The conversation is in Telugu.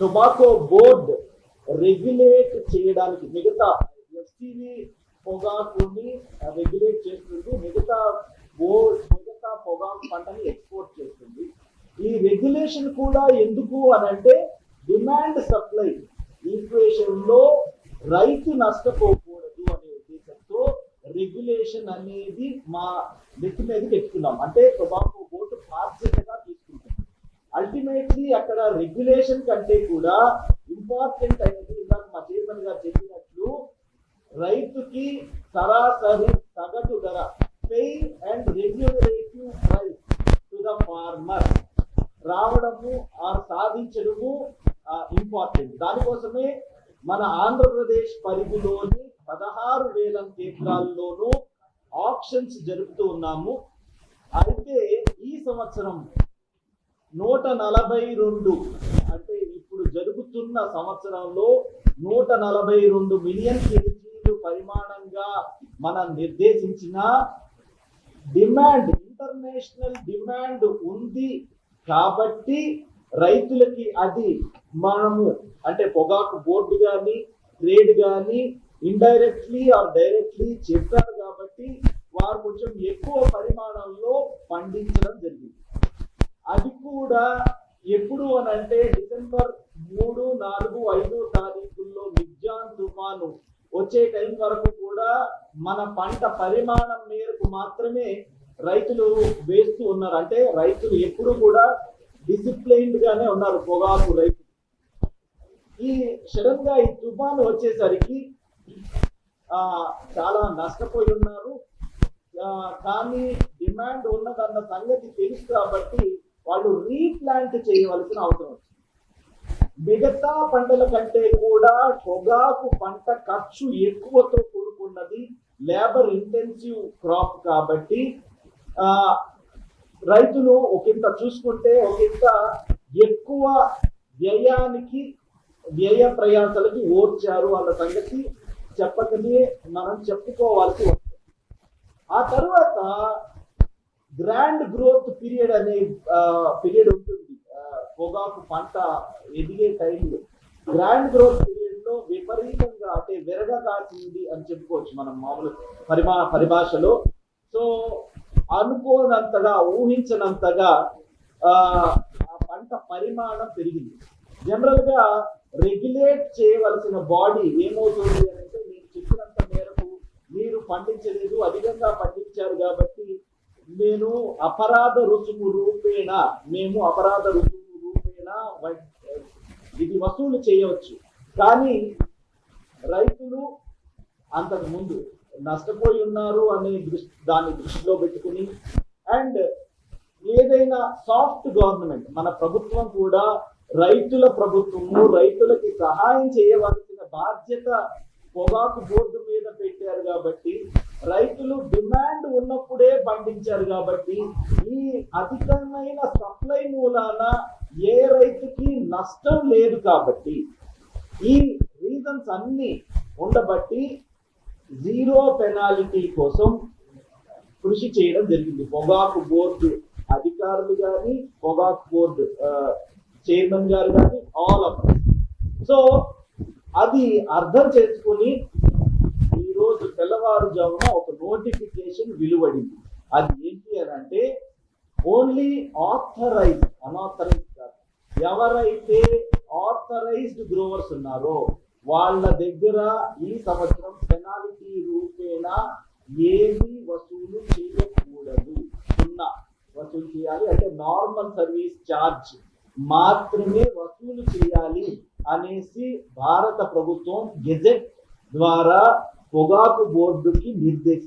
టొబాకో బోర్డ్ రెగ్యులేట్ చేయడానికి మిగతా ఎస్టీవీ పొగాకుని రెగ్యులేట్ చేస్తుంది. మిగతా బోర్డ్ మిగతా పొగాకు పంటని ఎక్స్పోర్ట్ చేస్తుంది. ఈ రెగ్యులేషన్ కూడా ఎందుకు అని అంటే డిమాండ్ సప్లై ఈక్వేషన్లో రైతు నష్టపోకూడదు అనే ఉద్దేశంతో రెగ్యులేషన్ అనేది మా నెత్తి మీదకి ఎక్కుతున్నాం. అంటే టొబాకో బోర్డు పార్టీ అల్టిమేట్లీ అక్కడ రెగ్యులేషన్ కంటే కూడా ఇంపార్టెంట్ అయినది ఇందాక మా చైర్మన్ గారు చెప్పినట్లు రైతుకి సరాసరి సగటు ధర pain and regulative price to the farmer రావడము ఆ సాధించడము ఇంపార్టెంట్ దానికోసమే మన ఆంధ్రప్రదేశ్ పరిధిలోని పదహారు వేల కేంద్రాల్లోనూ ఆప్షన్స్ జరుపుతూ ఉన్నాము. అయితే ఈ సంవత్సరం నూట నలభై రెండు అంటే ఇప్పుడు జరుగుతున్న సంవత్సరంలో నూట నలభై రెండు మిలియన్ కేజీలు పరిమాణంగా మనం నిర్దేశించిన డిమాండ్ ఇంటర్నేషనల్ డిమాండ్ ఉంది కాబట్టి రైతులకి అది మనము అంటే పొగాకు బోర్డు కానీ ట్రేడ్ కానీ ఇండైరెక్ట్లీ ఆర్ డైరెక్ట్లీ చెప్పారు కాబట్టి వారు కొంచెం ఎక్కువ పరిమాణంలో పండించడం కూడా ఎప్పుడు అని అంటే డిసెంబర్ మూడు నాలుగు ఐదు తారీఖుల్లో మిగ్జాన్ తుఫాను వచ్చే టైం వరకు కూడా మన పంట పరిమాణం మేరకు మాత్రమే రైతులు వేస్తూ ఉన్నారు. అంటే రైతులు ఎప్పుడు కూడా డిసిప్లైన్డ్ గానే ఉన్నారు పొగాకు రైతు. ఈ సడన్గా ఈ తుఫాను వచ్చేసరికి ఆ చాలా నష్టపోయి ఉన్నారు. కానీ డిమాండ్ ఉన్నదన్న సంగతి తెలుసు కాబట్టి వాళ్ళు రీప్లాంట్ చేయవలసిన అవసరం వచ్చింది. మిగతా పంటల కంటే కూడా పొగాకు పంట ఖర్చు ఎక్కువతో కూడుకున్నది లేబర్ ఇంటెన్సివ్ క్రాప్ కాబట్టి రైతులు ఒకంత చూసుకుంటే ఒకంత ఎక్కువ వ్యయానికి వ్యయ ప్రయాసాలకి ఓర్చారు అన్న సంగతి చెప్పకనే మనం చెప్పుకోవాల్సి వస్తుంది. ఆ తర్వాత గ్రాండ్ గ్రోత్ పీరియడ్ అనే పీరియడ్ ఉంటుంది. పొగాకు పంట ఎదిగే టైంలో. గ్రాండ్ గ్రోత్ పీరియడ్లో విపరీతంగా అంటే విరగ కాసింది అని చెప్పుకోవచ్చు మనం మామూలు పరిమా పరిభాషలో. సో అనుకోనంతగా ఊహించనంతగా ఆ పంట పరిమాణం పెరిగింది. జనరల్గా రెగ్యులేట్ చేయవలసిన బాడీ ఏమవుతుంది అంటే నేను చెప్పినంత మేరకు మీరు పండించలేదు అధికంగా పండించారు కాబట్టి నేను అపరాధ రుసుము రూపేణ మేము అపరాధ రుసుము రూపేణ వ- ఇది వసూలు చేయవచ్చు. కానీ రైతులు అంతకు ముందు నష్టపోయి ఉన్నారు అనే దృష్టి దాన్ని దృష్టిలో పెట్టుకుని అండ్ ఏదైనా సాఫ్ట్ గవర్నమెంట్ మన ప్రభుత్వం కూడా రైతుల ప్రభుత్వము రైతులకి సహాయం చేయవలసిన బాధ్యత పొగాకు బోర్డు మీద పెట్టారు కాబట్టి రైతులు డిమాండ్ ఉన్నప్పుడే పండించారు కాబట్టి ఈ అధికమైన సప్లై మూలాన ఏ రైతుకి నష్టం లేదు కాబట్టి ఈ రీజన్స్ అన్ని ఉండబట్టి జీరో పెనాలిటీ కోసం కృషి చేయడం జరిగింది. పొగాకు బోర్డు అధికారులు కానీ పొగాకు బోర్డు చైర్మన్ గారు కానీ ఆల్ ఆఫ్ సో అది అర్థం చేసుకుని తెల్లవారుజామున ఒక నోటిఫికేషన్ వెలువడింది. అది ఏంటి అని అంటే ఓన్లీ ఆథరైజ్ అనాథరైజ్ కాదు. ఎవరైతే ఆథరైజ్డ్ గ్రోవర్స్ ఉన్నారో వాళ్ళ దగ్గర ఈ సంవత్సరం పెనాల్టీ రూపేణ ఏమీ వసూలు చేయకూడదు. సున్నా. వసూలు చేయాలి. అంటే నార్మల్ సర్వీస్ ఛార్జ్ మాత్రమే వసూలు చేయాలి అనేసి భారత ప్రభుత్వం గెజెట్ ద్వారా पोगाक बोर्ड की निर्देश